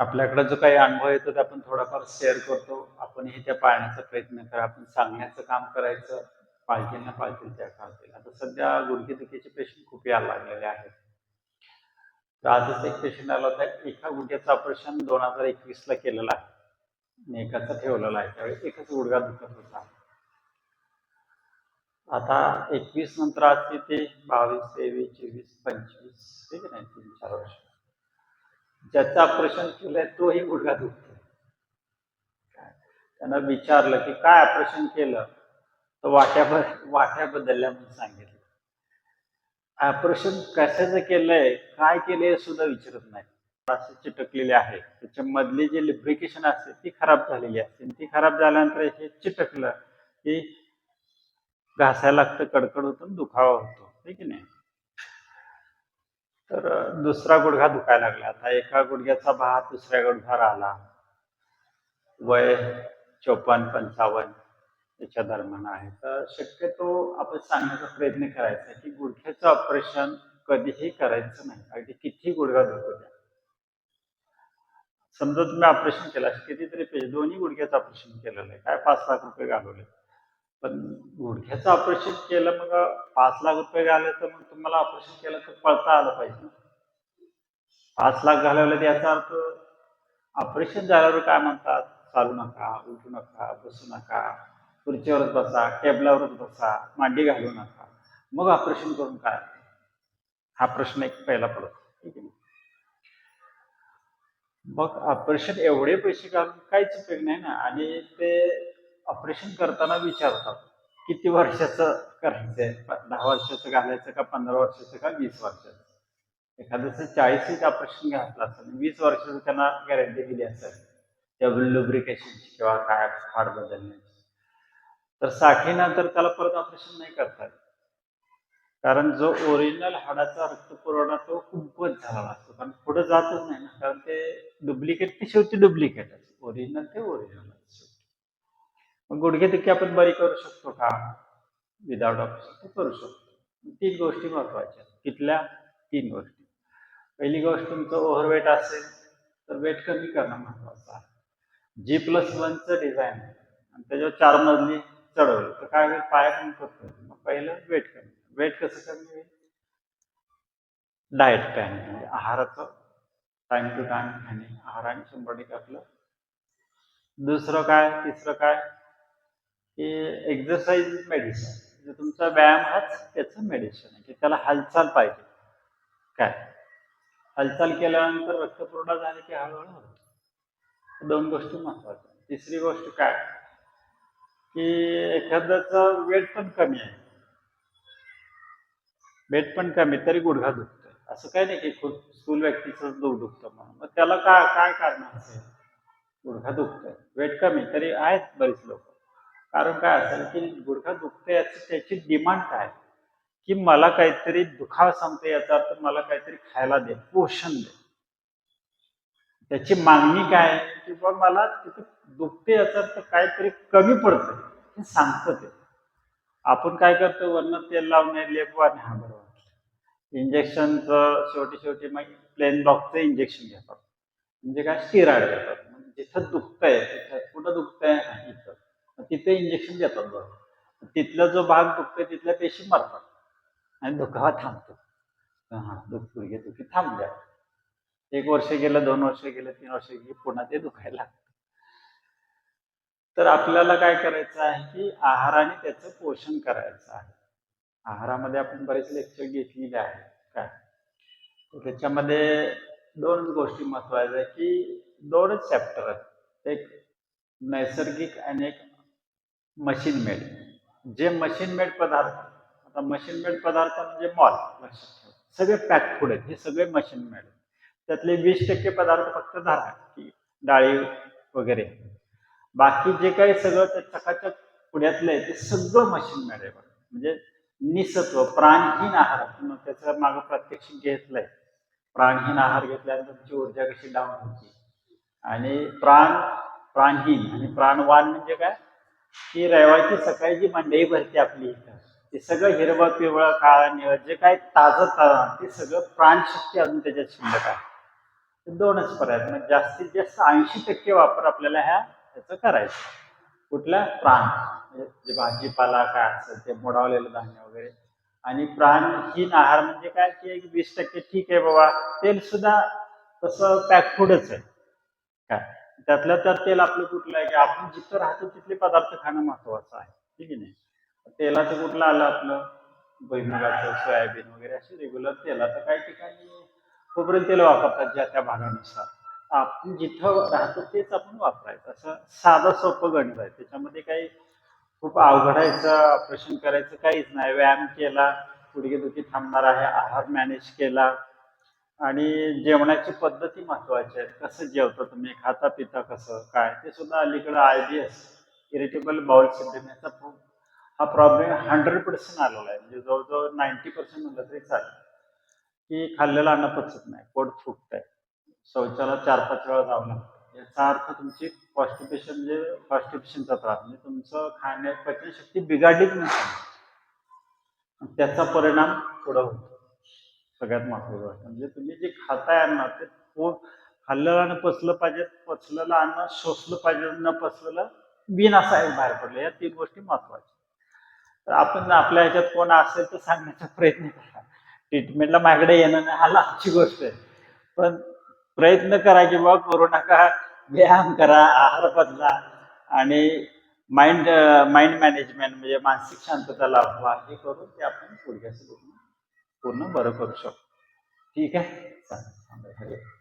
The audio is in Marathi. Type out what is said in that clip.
आपल्याकडे जो काही अनुभव येतो ते आपण थोडाफार शेअर करतो. आपणही त्या पाळण्याचा प्रयत्न करा. आपण सांगण्याचं काम करायचं पाळतील पाळतील त्या खातील आता सध्या गुडघेदुखीचे पेशंट खूप यायला लागलेले आहेत. तर आजच एक पेशंट आला होता. एका गुडघ्याचं ऑपरेशन दोन हजार एकवीस ला केलेलं आहे. आणि एकाचा ठेवलेला आहे. त्यावेळी एकच गुडघा दुखत होता. आता एकवीस नंतर आज ते बावीस तेवीस चोवीस पंचवीस. ठीक आहे ना? तीन चार वर्ष. ज्याचा ऑपरेशन केलंय तोही गुडघा दुखतो त्यांना विचारलं की काय ऑपरेशन केलं? तर वाट्या बद वाट्या बदलल्या म्हणून सांगितलं. ऑपरेशन कशाचं केलंय? काय केलंय सुद्धा विचारत नाही. असे चिटकलेले आहे. त्याच्यामधली जी लिब्रिकेशन असते ती खराब झालेली असते. ती खराब झाल्यानंतर हे चिटकलं की घासायला लागतं कडकड होतं दुखावा होतो. ठीक आहे नाही? तर दुसरा गुडघा दुखायला लागला. आता एका गुडघ्याचा भार दुसऱ्या गुडघ्यावर आला. वय चोपन्न पंचावन्न याच्या दरम्यान आहे. तर शक्यतो आपण सांगण्याचा प्रयत्न करायचा की गुडघ्याचं ऑपरेशन कधीही करायचं नाही. अगदी किती गुडघा दुखू द्या. समजा तुम्ही ऑपरेशन केलं असं कितीतरी पेज दोन्ही गुडघ्याचं ऑपरेशन केलेलं आहे. काय पाच लाख रुपये घालवले. पण गुडघ्याचं ऑपरेशन केलं मग पाच लाख रुपये घाले तर मग तुम्हाला ऑपरेशन केलं तर पळता आलं पाहिजे. पाच लाख घालवलं याचा अर्थ ऑपरेशन झाल्यावर काय म्हणतात? चालू नका उठू नका बसू नका खुर्चीवरच बसा टेबलावरच बसा मांडी घालू नका. मग ऑपरेशन करून काय? हा प्रश्न एक पहिला पडतो. ठीक आहे मग ऑपरेशन एवढे पैसे घालून काहीच उपयोग नाही ना. आणि ते ऑपरेशन करताना विचारतात किती वर्षाचं करायचंय? आहे दहा वर्षाचं घालायचं का पंधरा वर्षाचं का वीस वर्षाचं? एखाद्याचं चाळीसच ऑपरेशन घातलं असेल वीस वर्षाचं त्यांना गॅरंटी दिली असेल त्या लुब्रिकेशनची किंवा काय हाड बदलण्याची. तर साठी नंतर त्याला परत ऑपरेशन नाही करता येत. कारण जो ओरिजिनल हाडाचा रक्तपुरवठा तो कुंपत झाला असतो. कारण पुढे जातच नाही ना कारण ते डुप्लिकेट ते शेवटी डुप्लिकेट ओरिजिनल ते ओरिजिनल मग गुडघेदुखी आपण बरी करू शकतो का? विदाउट ऑपरेशन करू शकतो. तीन गोष्टी महत्त्वाच्या आहेत. तिथल्या तीन गोष्टी. पहिली गोष्ट तुमचं ओव्हरवेट असेल तर वेट कमी करणं महत्वाचं आहे. जी प्लस वनचं डिझाईन आहे आणि त्याच्यावर चार मजली चढवली. तर काय होईल? पाया कमी करतो मग पहिलं वेट कमी. वेट कसं कमी होईल? डाएट प्लॅन म्हणजे आहाराचं टाइम टू टाइम खाणे. आहाराने शंभर टक्के आपलं. दुसरं काय? तिसरं काय? की एक्झरसाइज मेडिसिन म्हणजे तुमचा व्यायाम हाच त्याचं मेडिसिन आहे. की त्याला हालचाल पाहिजे. काय? हालचाल केल्यानंतर रक्तपुरवठा झाली की हळूहळू होतो. दोन गोष्टी महत्त्वाच्या तिसरी गोष्ट काय? की एखाद्याचं वेट पण कमी आहे. वेट पण कमी तरी गुडघा दुखतोय. असं काही नाही की खूप स्थूल व्यक्तीचं दुख दुखतं म्हणून. मग त्याला काय काय कारण असेल गुडघा दुखतोय. वेट कमी तरी आहेत बरीच लोक. कारण काय असेल की गुडघा दुखतोय याची त्याची डिमांड काय? की मला काहीतरी दुखाव सांगते याचा अर्थ मला काहीतरी खायला दे पोषण दे. त्याची मागणी काय? आहे की मला तिथे दुखते याचा अर्थ काहीतरी कमी पडतं हे सांगतं ते. आपण काय करतो? वरनं तेल लावणे लेप आणि हा बरोबर. इंजेक्शनचं शेवटी शेवटी मग प्लेन ब्लॉकचं इंजेक्शन घेतात. म्हणजे काय? स्टिराइड घेतात. म्हणजे जिथं दुखतंय तिथं कुठं दुखतंय? इथं. तिथे इंजेक्शन देतात बरोबर तिथला जो भाग दुखतोय तिथल्या पेशी मरतात. आणि दुखावा थांबतो. हा दुख गुडघे दुखी थांबल्या. एक वर्ष गेलं दोन वर्ष गेलं तीन वर्ष गेली पुन्हा ते दुखायला लागतं. तर आपल्याला काय करायचं आहे की आहाराने त्याचं पोषण करायचं आहे. आहारामध्ये आपण बरेच लेक्चर घेतलेले आहेत. काय? त्याच्यामध्ये दोनच गोष्टी महत्त्वाच्या आहे की दोनच चॅप्टर आहेत. एक नैसर्गिक आणि एक मशीन मेड. जे मशीन मेड पदार्थ आता मशीन मेड पदार्थ म्हणजे मॉल लक्षात ठेवा. सगळे पॅक फूड आहेत हे सगळे मशीन मेड. त्यातले वीस टक्के पदार्थ फक्त धरा की डाळी वगैरे. बाकी जे काही सगळं ते चकाचक पुण्यातलं आहे ते सगळं मशीन मेड आहे म्हणजे निसत्व प्राणहीन आहार त्याचं मागं प्रत्यक्षिक घेतलंय. प्राणहीन आहार घेतल्यानंतर तुमची ऊर्जा कशी डाऊन होती? आणि प्राण प्राणहीन आणि प्राणवान म्हणजे काय? की रविवारची सकाळी जी मंडई भरते आपली इथं ते सगळं हिरवं पिवळं काळं निळं जे काय ताजं ताजं ते सगळं प्राणशक्ती अजून त्याच्यात शिल्लक आहे. दोनच पर्याय आहेत. जास्तीत जास्त ऐंशी टक्के वापर आपल्याला ह्या त्याचं करायचं. कुठला? प्राण. म्हणजे भाजीपाला काय असेल ते मोडावलेलं धान्य वगैरे. आणि प्राणहीन आहार म्हणजे काय? की एक वीस टक्के ठीक आहे बाबा. तेल सुद्धा तसं पॅक फूडच आहे. काय? त्यातलं त्यात तेल आपलं कुठलं आहे की आपण जिथं राहतो तिथले पदार्थ खाणं महत्वाचं आहे. ठीक आहे नाही? तेलाचं कुठलं आलं आपलं? भुईमुगाचं सोयाबीन वगैरे असे रेग्युलर तेलाचं काही ठिकाणी खोबरेल तेल वापरतात ज्या त्या भागानुसार. आपण जिथं राहतो तेच आपण वापरायचं. असं साधं सोपं गणित आहे. त्याच्यामध्ये काही खूप अवघडायचं ऑपरेशन करायचं काहीच नाही. व्यायाम केला गुडघेदुखी थांबणार आहे आहार मॅनेज केला आणि जेवणाची पद्धती महत्वाची आहे. कसं जेवता तुम्ही? खाता पिता कसं? काय? ते सुद्धा अलीकडं I B S irritable bowel syndrome याचा हा प्रॉब्लेम हंड्रेड पर्सेंट आलेला आहे. म्हणजे जवळजवळ नाईन्टी पर्सेंट म्हणलं तरी चालेल. की खाल्लेलं अन्न पचत नाही. पोट फुटत आहे शौचाला चार पाच वेळा जावं लागतं. याचा अर्थ तुमची कॉन्स्टिपेशन म्हणजे कॉन्स्टिपेशनचा त्रास. म्हणजे तुमचं खाण्या पचनशक्ती बिघाडलीच नाही त्याचा परिणाम पुढं होतो. सगळ्यात महत्वाचं वाटतं म्हणजे तुम्ही जे खाताय अन्न ते पोट खाल्लेलं अन्न पचलं पाहिजे पचलेलं अन्न शोषलं पाहिजे न पचलेलं बिन असायला बाहेर पडलं. या तीन गोष्टी महत्त्वाच्या तर आपण आपल्या ह्याच्यात कोण असेल तर सांगण्याचा प्रयत्न करा. ट्रीटमेंटला माझ्याकडे येणं नाही हा लांबची गोष्ट आहे. पण प्रयत्न करा की बाबा करू नका व्यायाम करा आहार बदला आणि माइंड माइंड मॅनेजमेंट म्हणजे मानसिक शांतता लाभवा. हे करून ते आपण पुढच्या पूर्ण बरं करू शकतो ठीक आहे चालेल.